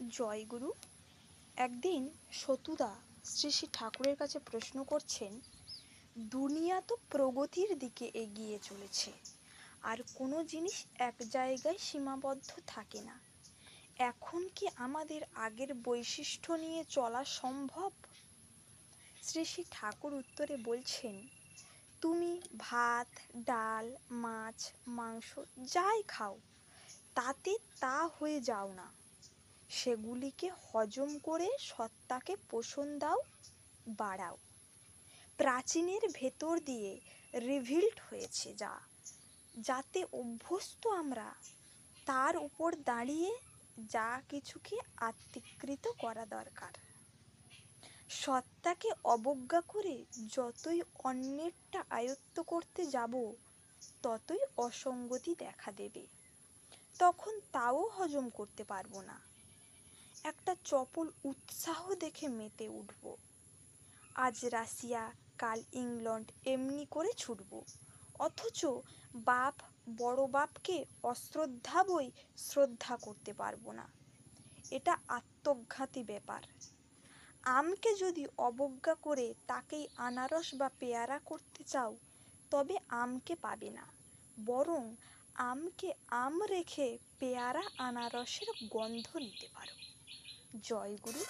জয়গুরু একদিন সতুদা শ্রী শ্রী ঠাকুরের কাছে প্রশ্ন করছেন, দুনিয়া তো প্রগতির দিকে এগিয়ে চলেছে, আর কোনো জিনিস এক জায়গায় সীমাবদ্ধ থাকে না। এখন কি আমাদের আগের বৈশিষ্ট্য নিয়ে চলা সম্ভব? শ্রী শ্রী ঠাকুর উত্তরে বলছেন, তুমি ভাত, ডাল, মাছ, মাংস যাই খাও, তাতে তা হয়ে যাও না। সেগুলিকে হজম করে সত্তাকে পোষণ দাও, বাড়াও। প্রাচীনের ভেতর দিয়ে রিভিল্ড হয়েছে যা, যাতে অভ্যস্ত আমরা তার উপর দাঁড়িয়ে যা কিছুকে আত্মীকৃত করা দরকার। সত্তাকে অবজ্ঞা করে যতই অন্যেরটা আয়ত্ত করতে যাব, ততই অসঙ্গতি দেখা দেবে। তখন তাও হজম করতে পারব না। একটা চপল উৎসাহ দেখে মেতে উঠব। আজ রাশিয়া, কাল ইংল্যান্ড এমনি করে ছুটব। অথচ বাপ, বড় বাপকে অশ্রদ্ধা বই শ্রদ্ধা করতে পারব না। এটা আত্মঘাতী ব্যাপার। আমকে যদি অবজ্ঞা করে তাকেই আনারস বা পেয়ারা করতে চাও, তবে আমকে পাবে না। বরং আমকে আম রেখে পেয়ারা, আনারসের গন্ধ নিতে পারো। জয় গুরু